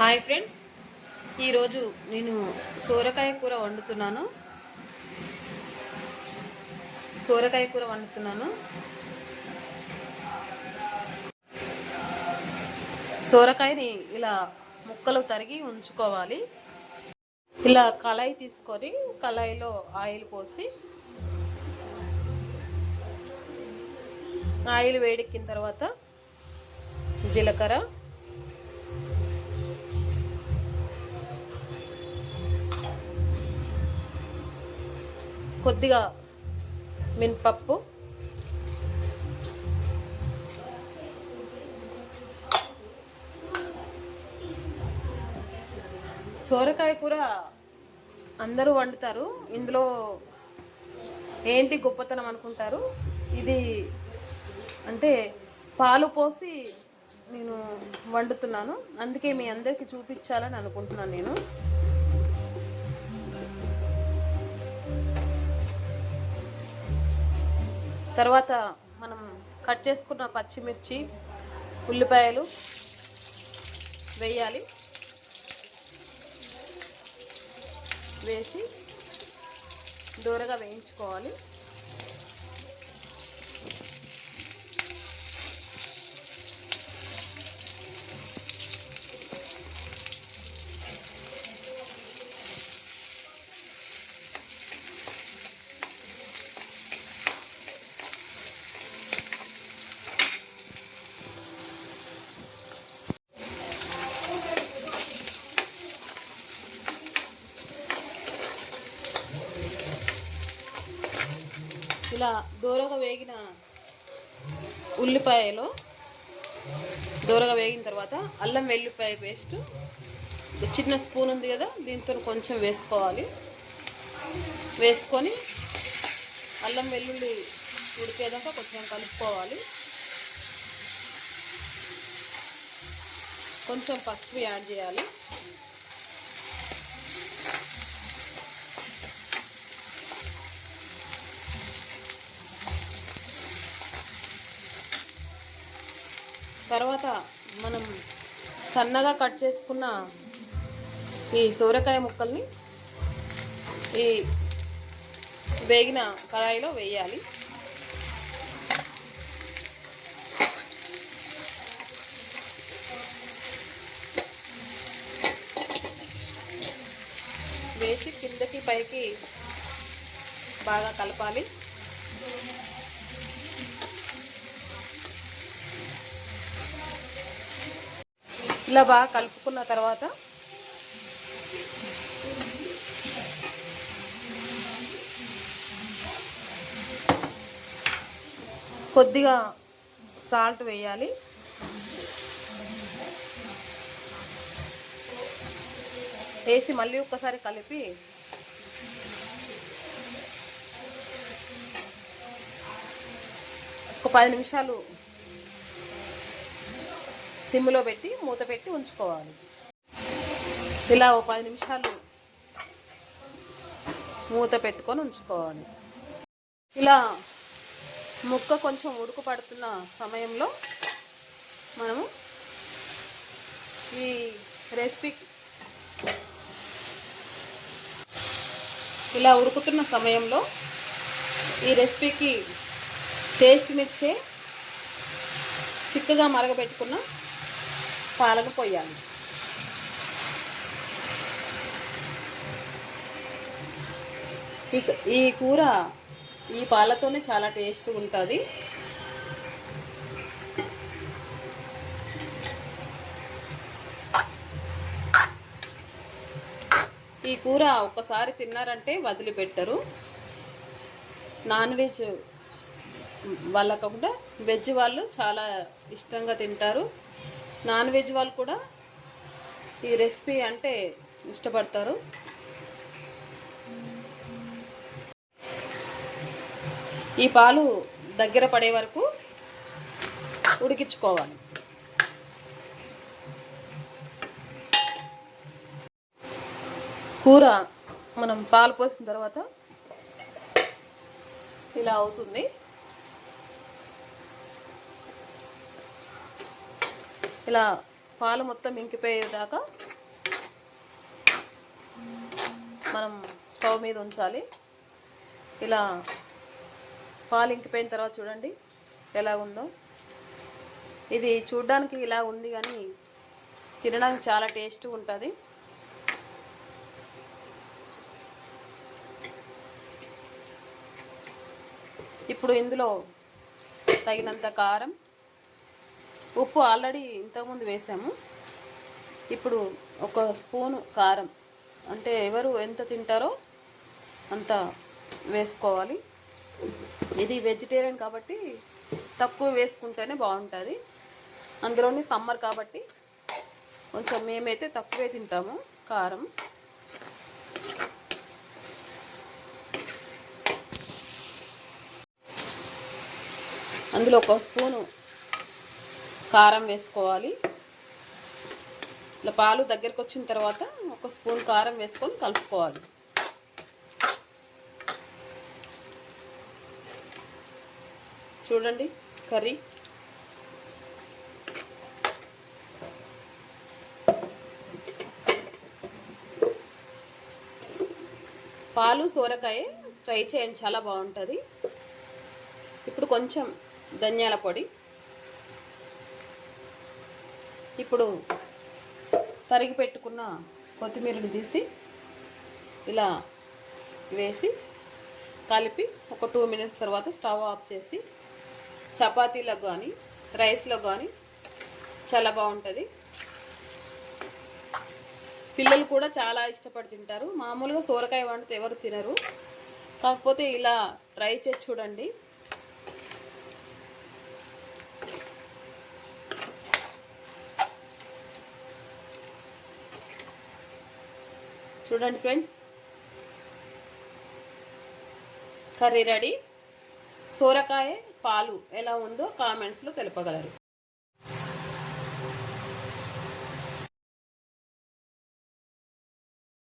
Hi friends. ఈరోజు నేను సోరకాయ కూర వండుతున్నాను. సోరకాయ కూర వండుతున్నాను. సోరకాయని ఇలా ముక్కలు తరిగి ఉంచుకోవాలి. ఇలా కళాయి తీసుకొని కళాయిలో ఆయిల్ పోసి ఆయిల్ వేడెక్కిన తర్వాత జీలకర్ర కొద్దిగా మినపప్పు. సోరకాయ కూర అందరూ వండుతారు. ఇందులో ఏంటి గొప్పతనం అనుకుంటారు? ఇది అంటే పాలు పోసి నేను వండుతున్నాను. అందుకే మీ అందరికీ చూపించాలని అనుకుంటున్నాను నేను. తర్వాత మనం కట్ చేసుకున్న పచ్చిమిర్చి ఉల్లిపాయలు వేయాలి. వేసి దూరగా వేయించుకోవాలి. ఇలా దూరగా వేగిన ఉల్లిపాయలో దూరగా వేగిన తర్వాత అల్లం వెల్లిపాయ పేస్ట్. చిన్న స్పూన్ ఉంది కదా దీంతో కొంచెం వేసుకోవాలి. వేసుకొని అల్లం వెల్లుల్లి ఉడికేదాకా కొంచెం కలుపుకోవాలి. కొంచెం పసుపు యాడ్ చేయాలి. తర్వాత మనం సన్నగా కట్ చేసుకున్న ఈ సోరకాయ ముక్కల్ని ఈ వేగిన కడాయిలో వేయాలి. వేసి కిందకి పైకి బాగా కలపాలి. ఇలా బాగా కలుపుకున్న తర్వాత కొద్దిగా సాల్ట్ వేయాలి. వేసి మళ్ళీ ఒక్కసారి కలిపి ఒక పది నిమిషాలు సిమ్లో పెట్టి మూత పెట్టి ఉంచుకోవాలి. ఇలా ఓ పది నిమిషాలు మూత పెట్టుకొని ఉంచుకోవాలి. ఇలా ముక్క కొంచెం ఉడుకు పడుతున్న సమయంలో మనము ఈ రెసిపీ ఇలా ఉడుకుతున్న సమయంలో ఈ రెసిపీకి టేస్ట్నిచ్చే చిక్కగా మరగబెట్టుకున్న పాలకు పోయాలి ఈ ఈ కూర ఈ పాలతోనే చాలా టేస్ట్ ఉంటుంది. ఈ కూర ఒక్కసారి తిన్నారంటే వదిలిపెట్టరు. నాన్ వెజ్ వాళ్ళ కాకుండా వెజ్ వాళ్ళు చాలా ఇష్టంగా తింటారు. నాన్ వెజ్ వాళ్ళు కూడా ఈ రెసిపీ అంటే ఇష్టపడతారు. ఈ పాలు దగ్గర పడే వరకు ఉడికించుకోవాలి. కూర మనం పాలు పోసిన తర్వాత ఇలా అవుతుంది. ఇలా పాలు మొత్తం ఇంకిపోయేదాకా మనం స్టవ్ మీద ఉంచాలి. ఇలా పాలు ఇంకిపోయిన తర్వాత చూడండి ఎలా ఉందో. ఇది చూడ్డానికి ఇలా ఉంది కానీ తినడానికి చాలా టేస్ట్ ఉంటుంది. ఇప్పుడు ఇందులో తగినంత కారం ఉప్పు ఆల్రెడీ ఇంతకుముందు వేసాము. ఇప్పుడు ఒక స్పూను కారం. అంటే ఎవరు ఎంత తింటారో అంత వేసుకోవాలి. ఇది వెజిటేరియన్ కాబట్టి తక్కువ వేసుకుంటేనే బాగుంటుంది. అందులోని సమ్మర్ కాబట్టి కొంచెం మేమైతే తక్కువే తింటాము కారం. అందులో ఒక స్పూను కారం వేసుకోవాలి. ఇలా పాలు దగ్గరికి వచ్చిన తర్వాత ఒక స్పూన్ కారం వేసుకొని కలుపుకోవాలి. చూడండి కర్రీ. పాలు సోరకాయ ఫ్రై చేయండి చాలా బాగుంటుంది. ఇప్పుడు కొంచెం ధనియాల పొడి. ఇప్పుడు తరిగి పెట్టుకున్న కొత్తిమీరని తీసి ఇలా వేసి కలిపి ఒక టూ మినిట్స్ తర్వాత స్టవ్ ఆఫ్ చేసి చపాతీలకు కానీ రైస్లో కానీ చాలా బాగుంటుంది. పిల్లలు కూడా చాలా ఇష్టపడి తింటారు. మామూలుగా సోరకాయ వండితే ఎవరు తినరు. కాకపోతే ఇలా ట్రై చేసి చూడండి. చూడండి ఫ్రెండ్స్. Curry ready. సోరకాయ పాలు ఎలా ఉందో కామెంట్స్లో తెలుపగలరు.